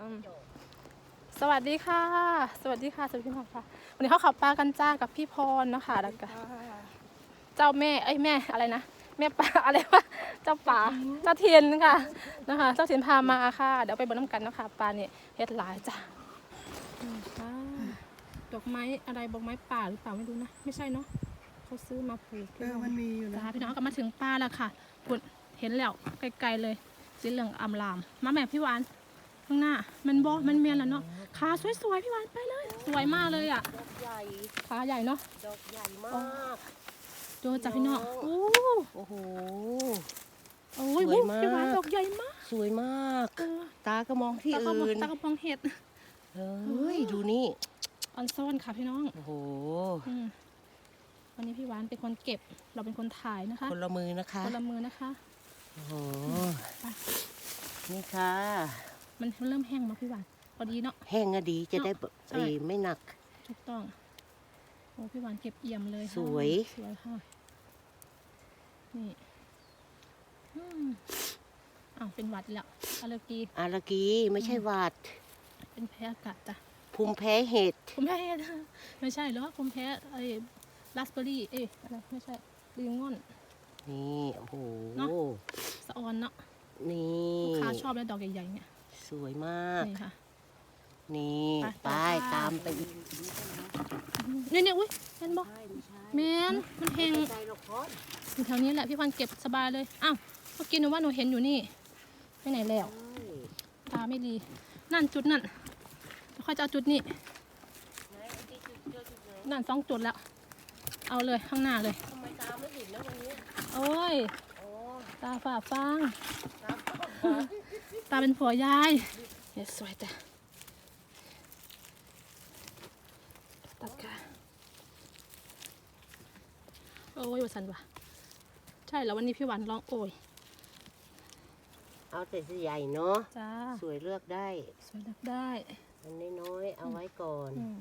อืมสวัสดีค่ะ สวัสดีค่ะสวัสดีพี่น้องค่ะ วันนี้เขาขับปลากันจ้ากับพี่พรเนาะคะแล้วก็เจ้าแม่เอ้ยแม่อะไรนะแม่ป่าอะไรวะเจ้าป่าเจ้าเทียนค่ะนะคะ เจ้าเทียนพามาค่ะ เดี๋ยวไปบนน้ำกันเนาะคะปลาเนี่ยเฮ็ดหลายจ้ะอืมค่ะดอกไม้อะไรดอกไม้ป่าหรือเปล่าไม่รู้นะไม่ใช่เนาะเขาซื้อมาปลูกเออมันมีอยู่นะจ้าพี่น้องก็มาถึงป้าแล้วค่ะปุ่นเห็นแล้วไกลๆเลยสีเหลืองอำลาม มาแม่พี่หวาน ข้างหน้า มันบอมันเมียนแล้วเนาะขาสวยๆพี่หวานไปเลย สวยมากเลยอะดอกใหญ่ขาใหญ่เนาะดอกใหญ่มากดูจ้ะพี่น้องโอ้โอ้โหโอ้ยสวยมากพี่หวานดอกใหญ่มาก สวยมากเออตาก็มองที่ตากระบองอื่นตากระบองเห็ดเฮ้ยดูนี่ออนซ่อนค่ะพี่น้องโอ้โหอืมวันนี้พี่หวานเป็นคนเก็บ เราเป็นคนถ่ายนะคะ คนละมือนะคะ คนละมือนะคะ โอ้โหไปนี่ค่ะ มันเริ่มแห้งมาพี่หวานพอดีเนาะ แห้งก็ดีจะได้แบบใช่เอ้ยไม่หนัก ถูกต้อง โอ้พี่หวานเก็บเอี่ยมเลยค่ะสวย สวยค่ะ นี่อืมอ้าวเป็นหวัดแล้วอะเลอร์กีอารากีไม่ใช่หวัดเป็นแพ้อากาศจ้ะภูมิแพ้เห็ด ผมแพ้ไม่ใช่เหรอผมแพ้ไอ้ราสเบอร์รี่ เอ๊ะอะไรไม่ใช่ลิงงอน นี่ โอ้โห เนอะ สะออนเนาะนี่ ลูกค้าชอบแล้วดอกใหญ่ๆเนี่ย สวยมาก นี่ค่ะ นี่ไปไปต่อค่ะตามไปอีกเนี่ยเนี่ยอุ้ยแมนบอกใช่ไม่ใช่แมนมันแหงไม่ใช่หรอกพ่ออยู่แถวนี้แหละพี่พันเก็บสบายเลย อ้าวเมื่อกี้หนูว่าหนูเห็นอยู่นี่ไปไหนแล้วใช่ตาไม่ดี นั่นจุดนั่นแล้วค่อยจะเอาจุดนี้ไหนไอ้ที่จุดเจอจุดไหนนั่นสองจุดแล้ว เอาเลยข้างหน้าเลย ทำไมตาไม่เห็นนะวันนี้โอ้ย โอ้ตาฝ่าฟาง ตาตาเป็นผัวยายเนี่ยสวยจ้ะตัดค่ะโอ้ยว่าสันวะใช่แล้ววันนี้พี่หวันร้องโอยเอาแต่สีใหญ่เนาะจ้าสวยเลือกได้ สวยดักได้อันน้อยๆเอาไว้ก่อน อืม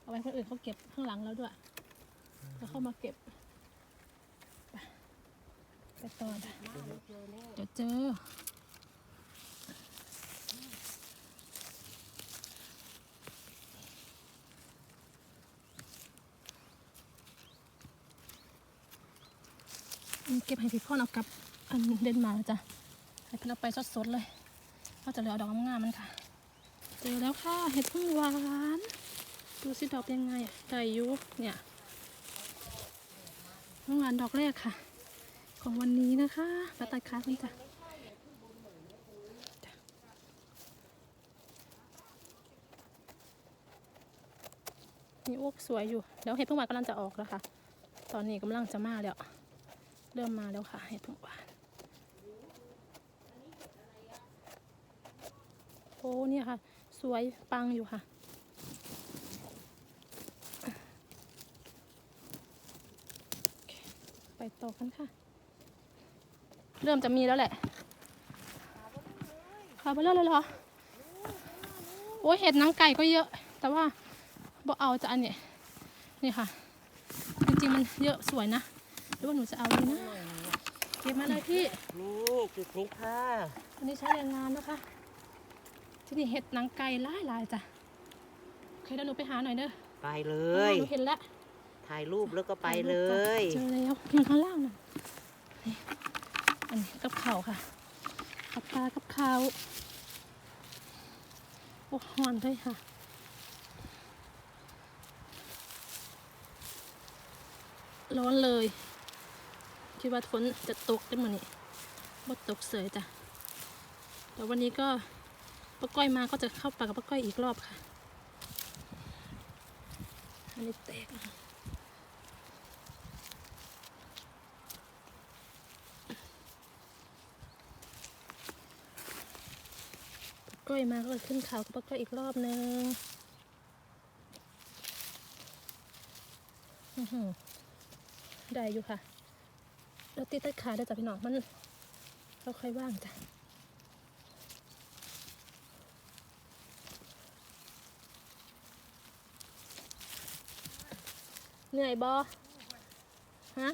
เอาไว้คนอื่นเขาเก็บข้างหลังแล้วด้วยแล้วเข้ามาเก็บไปไปต่อจ้ะเดี๋ยวเจอ เก็บให้พี่พ่อเอากลับอันเดนมาจ้ะให้เพื่นเอาไปสดๆเลยเขาจะเหลือดอกงามๆมันค่ะ เจอแล้วค่ะเห็ดพึ่งหวาน ดูสิดอกเป็นไงอะไก่ยุเนี่ยพึ่งหวานดอกแรกค่ะ ของวันนี้นะคะมาตัดขาคุณจ้ะจ้ะนี่อ้วกสวยอยู่ แล้วเห็ดพึ่งหวานกำลังจะออกแล้วค่ะ ตอนนี้กำลังจะมาแล้ว เริ่มมาแล้วค่ะเห็ดพงหวานโอ้เนี่ยค่ะ สวยปังอยู่ค่ะ ไปต่อกันค่ะ เริ่มจะมีแล้วแหละขาไปเรื่อยเลยเหรอ โอ้ยเห็ดนังไก่ก็เยอะ แต่ว่าบ่เอาจะอันนี้นี่ค่ะ จริงๆมันเยอะสวยนะ หรือว่าหนูจะเอาดีนะเก็บมาเลยพี่ นี่จุดนี้ค่ะ วันนี้ใช้แรงงานนะคะ ที่นี่เห็ดหนังไก่หลายหลายๆจ้ะโอเคเดี๋ยวหนูไปหาหน่อยเด้อไปเลเอยหนูเห็นแล้วถ่ายรูปแล้วก็ไปเลถ่ายรูปจ้ะเจอแล้วอยู่ข้างล่างน่ะนี่อันนี้กับข่าวค่ะ กับปลากับข้าวโอ้หอนด้วยค่ะ ร้อนเลย คิดว่าฝนจะตกได้มั้นี่บ่ตกเสยจ้ะแต่วันนี้ก็ป้าก้อยมาก็จะเข้าปากกับป้าก้อยอีกรอบค่ะ อันนี้แตกนะคะป้าก้อยมาก็ขึ้นเขากับป้าก้อยอีกรอบนึงได้อยู่ค่ะ แล้วตีตัดขาได้วยจ้ะพี่น้องมันเราค่อยว่างจ้ะเหนื่อยบอฮะ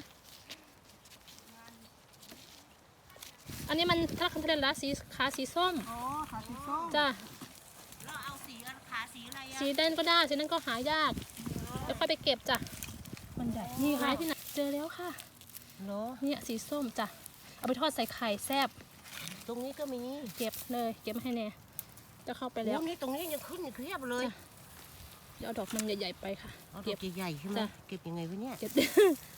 อันนี้มันถ้าคันเทเลนละสีขาสีส้ม อ๋อขาสีส้มจ้ะ เราเอาสีขาสีอะไรอะสีแดงก็ได้ สีนั้นก็หายาก เดี๋ยวค่อยไปเก็บจ้ะ มันใหญ่นี่หายที่ไหน เจอแล้วค่ะ เหรอเนี่ยสีส้มจ้ะ เอาไปทอดใส่ไข่แซ่บตรงนี้ก็มีเก็บเลยเก็บมาให้แน่จะเข้าไปแล้วโอ้นี่ตรงนี้ยังขึ้นอยู่เพียบเลยจ้ะเดี๋ยวเอาดอกมันใหญ่ๆไปค่ะเอาดเก็อบกใหญ่ๆใช่ไหมจ้ะเก็บยังไงวะเนี่ยเก็บ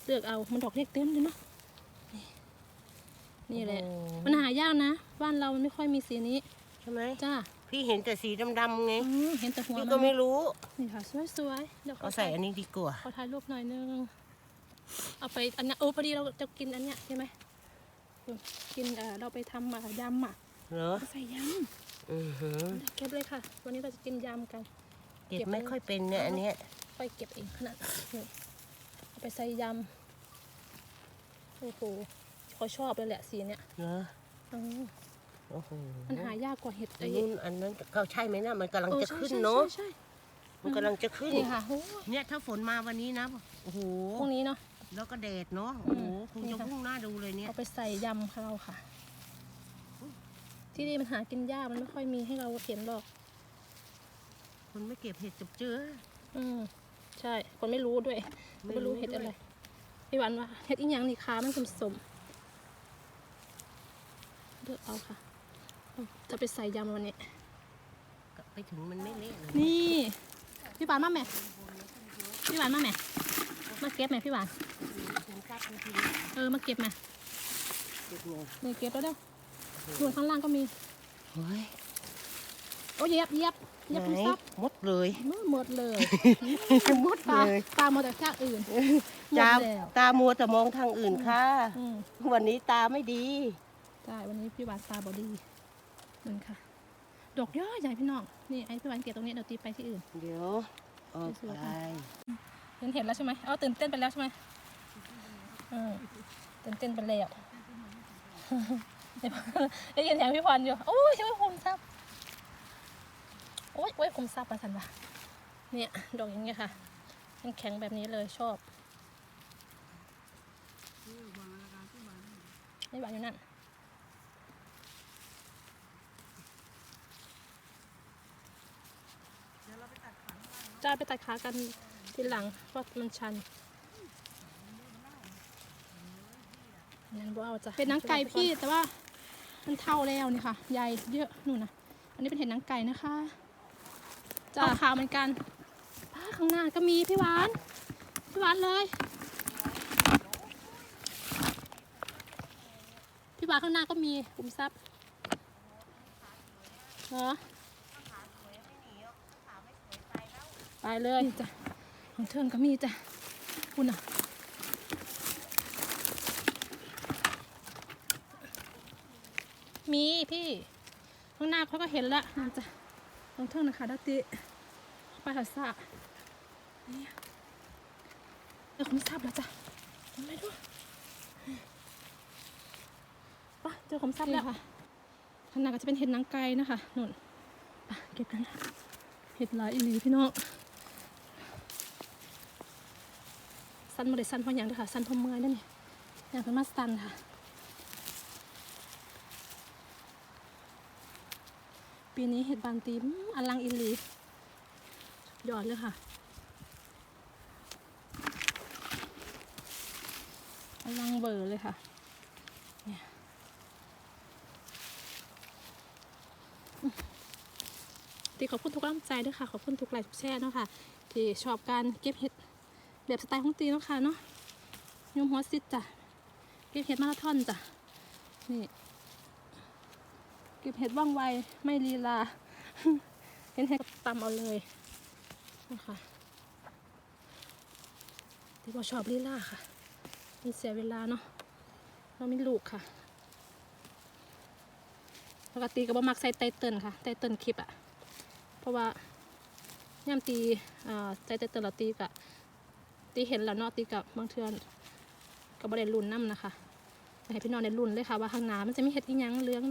เลือกเอามันดอกเล็กเต็มเลยเนาะนี่นี่แหละโอ้โมันหายากนะบ้านเรามันไม่ค่อยมีสีนี้ใช่ไหมจ้าพี่เห็นแต่สีดำๆไงอืมเห็นแต่หัวพี่มันก็ไม่รู้นี่ค่ะสวยๆเดี๋ยวเอาใส่อันนี้ดีกว่าขอถ่ายรูปหน่อยนึง เอาไปอันนี้โอ้พอดีเราจะกินอันเนี้ยใช่ไหมกินเอ่อเราไปทำอะยำอะเหรอเอาใส่ยอือหือำเก็บเลยค่ะ วันนี้เราจะกินยำกัน เก็บไม่ค่อยเป็นเนี่ยอันเนี้ยไปเก็บเองขนาดนี้เอาไปใส่ยำโอ้โหเขาชอบเลยแหละสีเนี้ยเหรออืมโอ้โหมันหายากกว่าเห็ดอัไอ้นนู้นอันนั้นก็ใช่ไหมนะมันกำลังเออจะใช่ขึ้นใช่เนาะใช่ใช่มันกำลังจะขึ้นนี่ค่ะโอ้ยเนี่ยถ้าฝนมาวันนี้นะโอ้โหพวกนี้เนาะ แล้วก็แดดเนาะโอ้โหคงนี่จะค่ะพุ่งหน้าดูเลยเนี่ยเอาไปใส่ยำของเราค่ะ ที่นี่มันหากินยากมันไม่ค่อยมีให้เราเห็นหรอก คนไม่เก็บเห็ดจับเจออืมใช่ คนไม่รู้ด้วยไม่ไม่รู้รู้เห็ดด้วยอะไรพี่หวันว่าเห็ดอีหยังนี่ขามันสมสมๆเลือกเอาค่ะเอาจะไปใส่ยำวันนี้ไปถึงมันไม่เละเลยนี่พี่หวานมาแม่พี่หวานมาแม่มาเก็บแม่พี่หวานถึงกลับทันที เออมาเก็บแม่เก็บเงินนี่เก็บแล้วเด้อส่วนข้างล่างก็มีเฮ้ยโอ้เหย็บเหย็บเหย็บไหนคุณซับหมดเลยมือหมดเลยหมดตาเลยตาหมดจากชาติอื่นหมดตาแล้วตามัวแต่มองทางอื่นค่ะอืมวันนี้ตาไม่ดีใช่วันนี้พี่หวานตาบอดีนั่นค่ะ ดอกเยอะใหญ่พี่น้องนี่ไอ้พี่หวานเก็บตรงนี้เดี๋ยวตีไปที่อื่น เดี๋ยวออกสวยไปๆเห็นเห็นแล้วใช่ไหมเอาตื่นเต้นไปแล้วใช่ไหมอืม ตื่นเต้นไปแล้วได้ยินเสียงพี่พรอยู่ โอ้ยไม่คุมซับโอ้ยโอ้ยคุมซับมาสันวะเนี่ยดอกอย่างเงี้ยค่ะมันแข็งแบบนี้เลยชอบไม่หวานอยู่นั่นจะไปตัดขากันทีหลังเพราะมันชัน นั่นบ่เอาจ้ะเป็นหนังไก่พี่แต่ว่ามันเท่าแล้วนี่ค่ะ ใหญ่เยอะนู่นนะอันนี้เป็นเห็ดหนังไก่นะคะจะขาวเหมือนกันป้าข้างหน้าก็มีพี่หวาน พี่หวานเลย พี่หวานข้างหน้าก็มีคุมทรัพย์เหรอไปเลยจ้ะของเทิงก็มีจ้ะคุณอะ มีพี่ ข้างหน้าเขาก็เห็นแล้วนั่นจ้ะของเทิงนะคะดัตติไปหาสะเนี่ยเดี๋ยวผมทราบแล้วจ้ะทำไมด้วยไปะเจอผมทราบแล้วค่ะข้างหน้าก็จะเป็นเห็ดหนังไก่นะคะนุ่นไปเก็บกันนะเห็ดหลายอีหลีพี่น้องสั้นมาเลยสั้นเพราะอย่างเดียวค่ะสั้นเพราะเมื่อยนั่นนี่อย่างเป็นมาสั้นค่ะ ปีนี้เห็ดบานตีมอลังอีหลียอดเลยค่ะอลังเบอร์เลยค่ะเนี่ยตีขอบคุณทุกกำลังใจด้วยค่ะ ขอบคุณทุกไลค์ทุกแชร์เนาะค่ะ ที่ชอบการเก็บเห็ดแบบสไตล์ของตีเนาะค่ะเนาะยมหัวซิดจ้ะ เก็บเห็ดมาราธอนจ้ะ นี่ เก็บเห็ดว่องไวไม่ลีลา เห็นเห็ดตำเอาเลยนะคะที่เราชอบลีลาค่ะมันเสียเวลาเนาะเราไม่ลูกค่ะ ปกติก็บ่มักใส่ไตเติลค่ะไตเติลคลิปอะเพราะว่าย่ำตีอ่าไตเติลเราตีกะตีเห็นแล้วเนาะตีกับบางเทือนกับบริเวณรุ่นน้ำนะคะให้พี่น้องได้รุ่นเลยค่ะว่าข้างหน้ามันจะมีเห็ดอีหยังเลี้ยง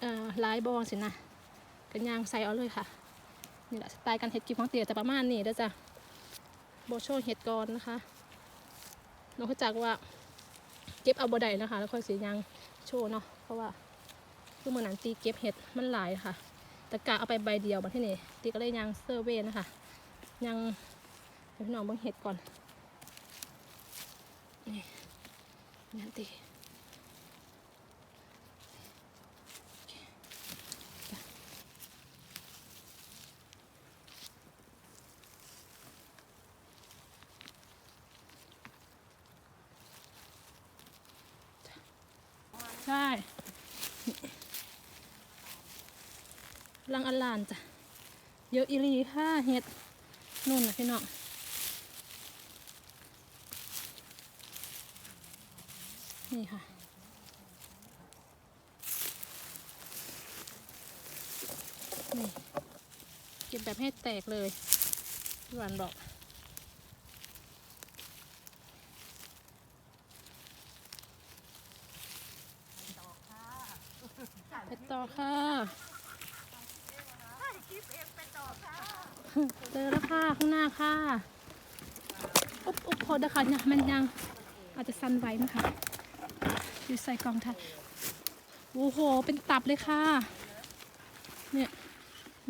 เอ่อลายบองสินะกันยางใส่เอาเลยค่ะ นี่แหละสไตล์การเห็ดกิบของเตี๋ยแต่ประมาณนี้เด้อจ้ะโบโชว์เห็ดก่อนนะคะนอกจากว่าเก็บเอาบได้นะคะ แล้วค่อยสียางโชว์เนาะเพราะว่าคือเมื่อนั้นตีเก็บเห็ดมันหลายค่ะต่กะเอาไปใบเดียวมาที่นี่ตีก็เลยยังเซอร์เวยนะคะยังพี่น้องเบิ่งเห็ดก่อนนี่นี่ตีโอเคจ้ะใช่นี่ ลังอลานจ้ะเยอะอีหลีค่ะเห็ดนุ่นนะพี่น้องนี่ค่ะ นี่ เก็บแบบให้แตกเลยพี่หวานบอกไปต่อค่ะ เจอแล้วค่ะข้างหน้าค่ะ อุ๊บอุ๊บพอเดะค่ะเนี่ยมันยังอาจจะสั้นไว้นะคะ อยู่ใส่กล่องถ่ายโอ้โห เป็นตับเลยค่ะ เนี่ย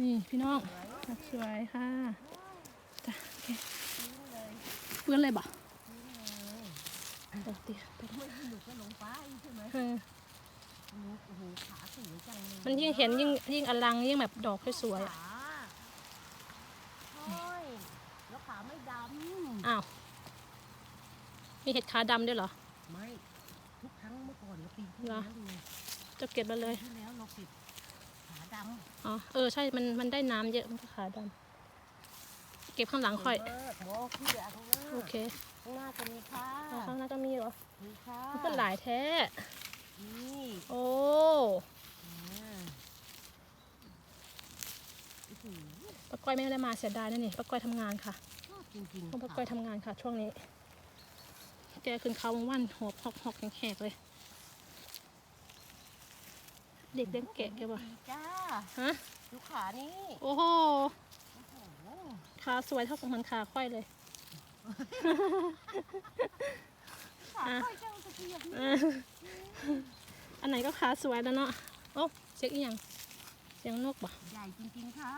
นี่พี่น้องสวยค่ะจ้ะโอเคเปื้อนเลยบ่ปกติไปแล้วหนูก็ลงไปใช่ไหมเออ โอ้โหขาสวยจังเลยมันยิ่งเห็นยิ่งยิ่งอลังยิ่งแบบดอกสวยๆอะขาโอ้ยแล้วขาไม่ดอ้าว มีเห็ดขาดำด้วยเหรอำไม่ทุกครั้งเมื่อก่อนเราปีที่เหรอแล้วดูจะเก็บมาเลยที่แล้วเราเก็บขาดอ๋อ เออใช่ มันมันได้น้ำเยอะมันก็ขาดำเก็บข้างหลังำค่อยเมากหมอขี้เหลือข้างหน้าโอเคข้างหน้าจะมีค่ะเอาข้างหน้าก็มีเหรอมีค่ะมันก็หลายแท้ นี่โอ้อ่าโอ้โหป้าก้อยไม่ได้มาเสียดายนะนี่ป้าก้อยทำงานค่ะชอบจริงเพราะๆป้าค่ะก้อยทำงานค่ะ ช่วงนี้ แกขึ้นเขาวันหอบหอกหอกแขกๆเลย เด็กเลี้ยงแกะแกบอกจ้าฮะดูขานี่โอ้โหโอ้โหขาสวยเท่ากับมันขาค่อยเลยขาอะค่อยเจ้าตะเกียบเอันไหนก็ขาสวยแล้วเนาะโอ้เช็คอีกอย่างเสียงนกบ่ใหญ่จริงๆค่ะ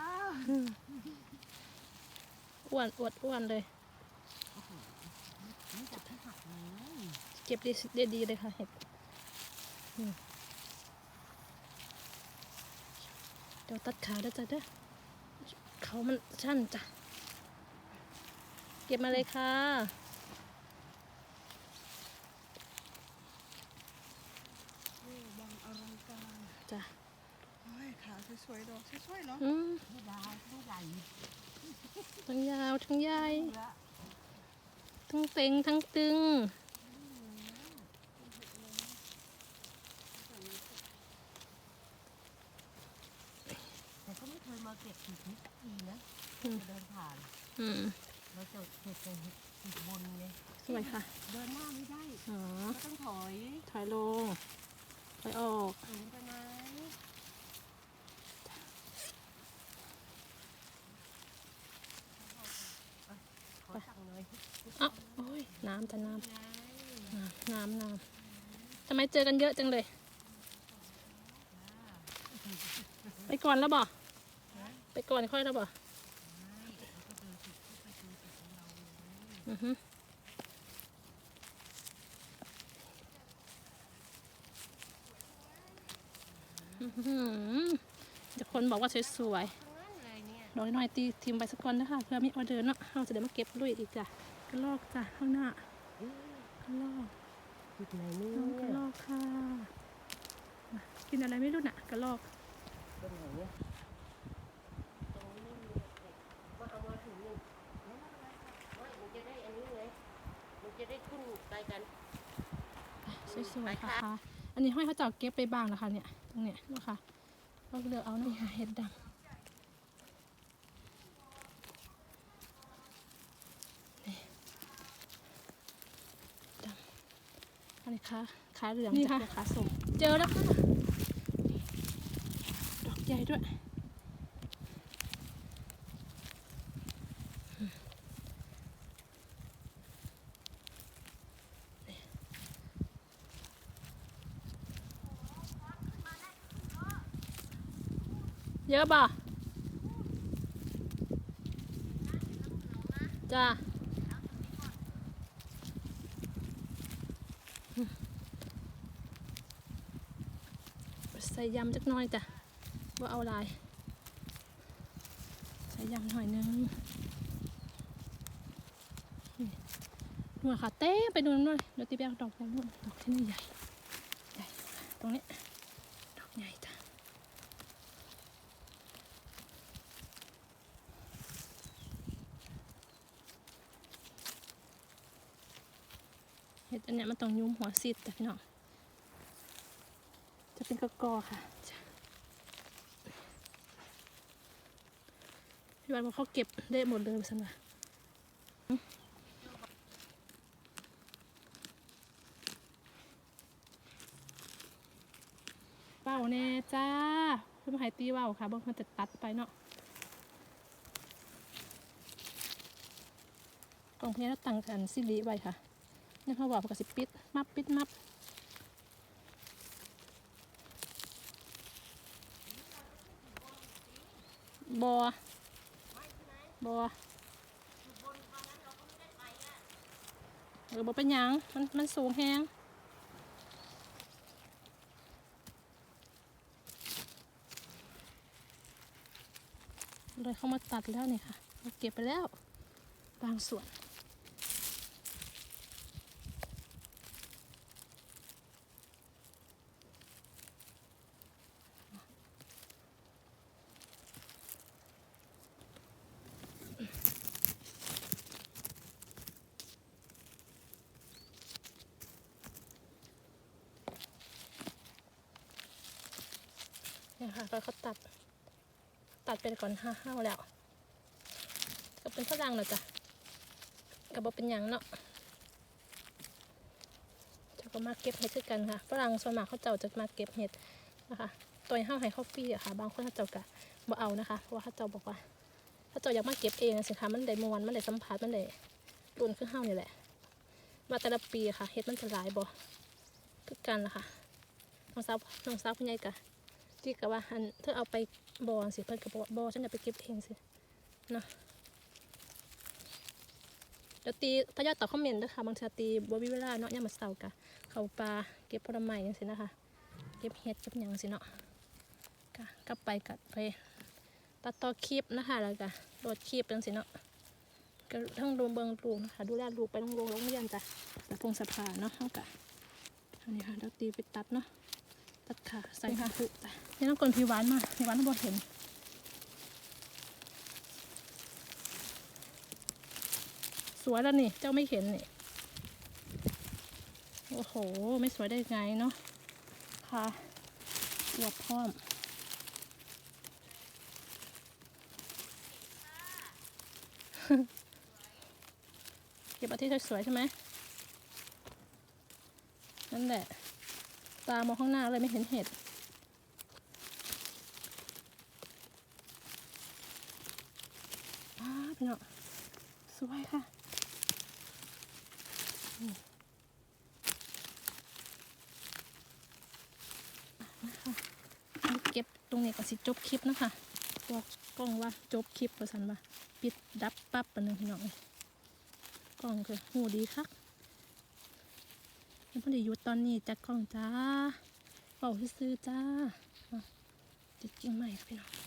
อ้วนอวดอ้วนเลยเก็บดีได้ดีเลยค่ะเห็ดเดี๋ยวตัดขาด้วจ้ะเด้อเขามันชั่นจ้ะ เก็บมาเลยค่ะ บางอลังการ จ้ะ โอ้ยขา สวยๆดอกสวยๆเนาะอืมนี่ดาวนี่ใหญ่ทั้งยาวทั้งใหญ่เยอะทั้งเต็งทั้งตึงแต่ก็ไม่เคยมาเก็บจุดนี้สักทีนะอืมจะเดินผ่านอืมเราจะเก็บแต่จุดบนไงสวยค่ะ เดินหน้าไม่ได้อ๋อก็ต้องถอย ถอยลง ถอยออกสูงไปไหมขอสั่งเลย อ้าวโอ้ย น้ำแต่น้ำน้ำน้ำทำไมเจอกันเยอะจังเลย ไปก่อนแล้วบ่ไปก่อนค่อยแล้วบ่อือฮึอื้อหือแต่คนบอกว่าสวยทั้งนั้นเลยเนี่ยๆดอกน้อยๆตีทิมไปสักก่อนนะคะเพื่อมีออเดอร์เนาะเราจะได้มาเก็บลุยอีกจ้ะ กระลอกจ้ะข้างหน้ากระลอกจุดไหนนี่น้องกระลอกค่ะมากินอะไรไม่รู้น่ะกระลอกตรงไหนเนี่ยตรงนี้มีเด็กมาเอามาถึงหนึ่งไม่มันจะได้อันนี้ไงมันจะได้ขึ้นไปกันสวยๆค่ะ อันนี้ห้อยเขาเจาะเก็บไปบ้างนะคะเนี่ย ตรงเนี้ยนะคะก็เลือกเอานี่ค่ะเห็ดดำำอันนี้ค่ะขาเหลืองนี่ค่ะขาส้มเจอแล้วค่ะ ดอกใหญ่ด้วย เยอะป่ะจ้า ใส่ยำจักน่อยจ้ะว่าเอาลาย ใส่ยำหน่อยนึงนี่นวดขาเต้ไปดูนนหน่อยเดี๋ยวตีไปเอาดอกไปนู่นดอกที่นี่ใหญ่ใหญ่ตรงนี้ดอกใหญ่จ้ะเห็ดอันเนี้ยมันต้องยุ้มหัวซีดแต่พี่น้อง เป็นกระกอค่ะพี่วันบอกเขาเก็บได้หมดเลยสันะเป้าแน่จ้าเพื่มาใหายตีเว่าค่ะบางคนจะตัดไปเนาะกล่องเพลแล้วตั้งกันสิริไว้ค่ะนี่เขาบอกกับสิปิด มับปิด มับ บอบอเออบอเป็นหยังมันมันสูงแฮงเลยเข้ามาตัดแล้วนี่ค่ะ เราเก็บไปแล้ว บางส่วน เนี่ยค่ะก็เขาตัด ตัดเป็นก่อนห้าห้าแล้ว ก็เป็นฝรั่งแล้วจ้ะก็บอกเป็นยังเนาะจะก็มาเก็บเห็ดคือกันค่ะฝรั่งส่วนมากเขาเจ้าจะมาเก็บเห็ดนะคะตัวห้าให้เขาฟรีอะค่ะ บางคนเขาเจ้าก็บ่เอานะคะ เพราะว่าเขาเจ้าบอกว่าเขาเจ้าอยากมาเก็บเองสิคะมันได้มวนมันได้สัมผัสมันได้รุนคือเฮานี่แหละ มาแต่ละปีค่ะเห็ดมันจะหลายบ่คือกันละค่ะน้องสาวน้องสาวคุณยายกะ ที่กะว่าอันเธอเอาไปบอสิเพิ่นก็บอกว่าบอฉันจะไปเก็บเองสิเนาะเดี๋ยวตีถ้ายอดตอบคอมเมนต์ด้วยค่ะบางทีตีบ่มีเวลาเนาะย่ามาเสาร์กะเขาปลาเก็บผลไม้จังซี่นะคะ เก็บเห็ดเก็บหยังสิเนาะกะกลับไปกัดไปตัดต่อคลิปนะคะแล้วก็โหลดคลิปจังซี่เนาะก็ทั้งดูเบิงลูกนะคะดูแลลูกไปโรงโรงโรงเรียนจ้ะสะพงสะพาเนาะเฮากะอันนี้ค่ะเดี๋ยวตีไปตัดเนาะ ตัดขาใส่ค่ะคือนี่ต้องกลนพี่หวานมาพี่หวานบ่เห็นสวยแล้วนี่ เจ้าไม่เห็นนี่ โอ้โห ไม่สวยได้ไงเนาะค่ะอวบพร้อมเก็บอาที่สวยๆใช่ไหมนั่นแหละ ตามองข้างหน้าเลยไม่เห็นเห็ด อ้าพี่น้องสวยค่ะนี่อะนะคะเก็บตรงนี้ก่อนสิจบคลิปนะคะบอกกล้องว่าจบคลิปประสันว่า ปิดดับปั๊บปะหนึ่งพี่น้องกล้องคือหูดีคัก ยังพอดีหยุดตอนนี้จัดกล้องจ้าเป่าซื้อจ้าอะติดกิ่งใหม่ค่ะพี่น้อง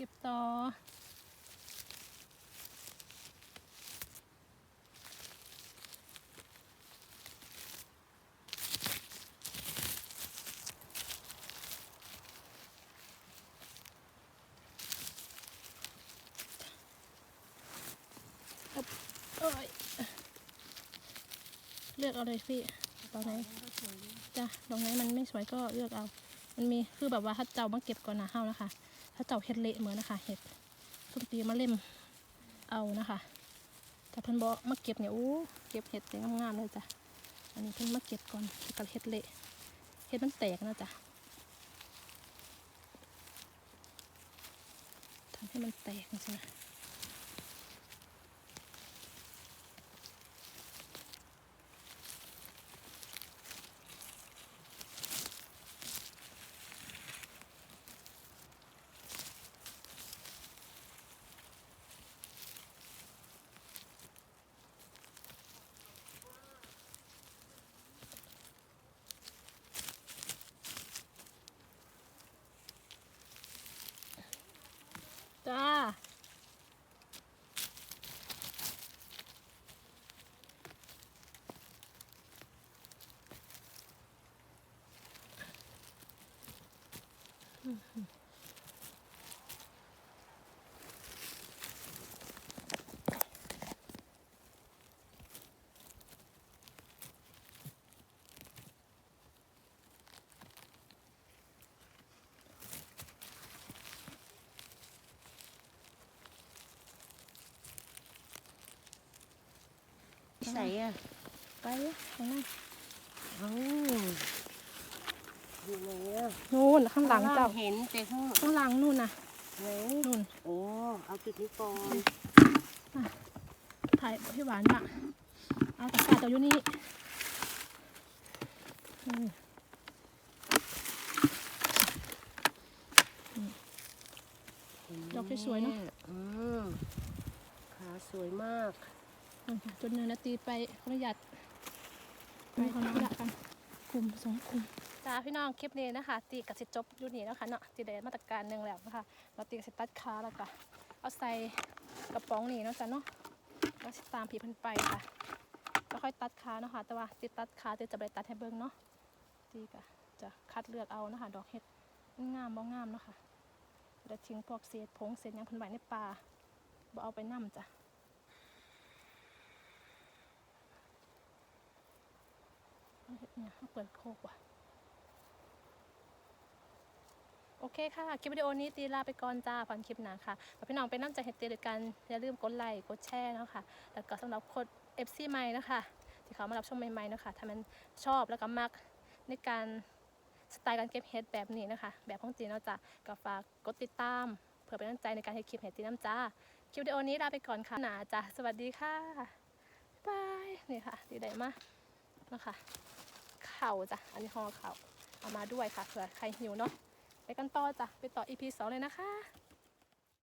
เก็บต่อ เลือกเอาเลยพี่กระเป๋าไหนจ้ะดอกไหนมันไม่สวยก็เลือกเอา มันมีคือแบบว่าถ้าเจ้ามาเก็บก่อนนะเฮานะคะ ถ้าเจ้าเห็ดเละเหมือนนะคะ เห็ดส้มตีมาเล่มเอานะคะแต่เพิ่นบอกมาเก็บเนี่ยโอ้เก็บเห็ดได้งามๆเลยจ้ะอันนี้เพิ่นมาเก็บก่อนกับเห็ดเละเห็ดมันแตกนะจ้ะทำให้มันแตกนะจ๊ะจ้า ใส่อะไอ้าอยู่ไหนอะนู่นข้างหลังเจ้าเห็นแต่ข้างข้างหลังนู่นน่ะไหนนู่นโอ้เอาจุดนี้ก่อนถ่ายพี่หวานปะเอาตะกร้าเจ้าอยู่นี่อืมดอกสวยๆเนอะอืมขาสวยมากนั่นค่ะจนหนึ่งนาทีไปขออนุญาตไปขออนุญาตกันกลุ่มสองกลุ่ม จ้าพี่น้องคลิปนี้นะคะ ตีกับสิจบอยู่นี่นะคะเนาะตีได้มาตรการหนึ่งแล้วนะคะเราตีกับสิตัดขาแล้วก็เอาใส่กระป๋องนี่เนาะจ้ะเนาะแล้วสิตามผีพันไปค่ะแล้วค่อยตัดขาเนาะค่ะ แต่ว่าตีตัดขาตีจะไปตัดให้เบิ่งเนาะตีก็จะคัดเลือกเอานะคะ ดอกเห็ดงามบ่งามเนาะค่ะแล้วทิ้งพวกเศษผงเศษยังพันไว้ในป่าบ่เอาไปนํจ้ะเนี่ยเปิดโคกว่ะ โอเคค่ะ คลิปวิดีโอนี้ตีลาไปก่อนจ้าฟันคลิปหนาค่ะฝากพี่น้องไปน้ำใจเฮดเตด้วยกัน อย่าลืมกดไลค์กดแชร์เนาะคะแล้วก็สำหรับคน FC ใหม่นะคะที่เขามารับชมใหม่ๆนะคะถ้ามันชอบแล้วก็มักในการสไตล์การเก็บเห็ดแบบนี้นะคะ แบบของจีนเนาะจ้ะก็ฝากกดติดตาม เพื่อเป็นกำลังใจในการเฮ็ดคลิปเห็ดตีน้ำจ้า คลิปวิดีโอนี้ลาไปก่อนค่ะหนาจ้ะสวัสดีค่ะบายบายนี่ค่ะ ดีได้มากนะคะเข่าจ้ะอันนี้ห่อเข่าเอามาด้วยค่ะเผื่อใครหิวเนาะ ไปกันต่อจ้ะไปต่อ EP 2เลยนะคะ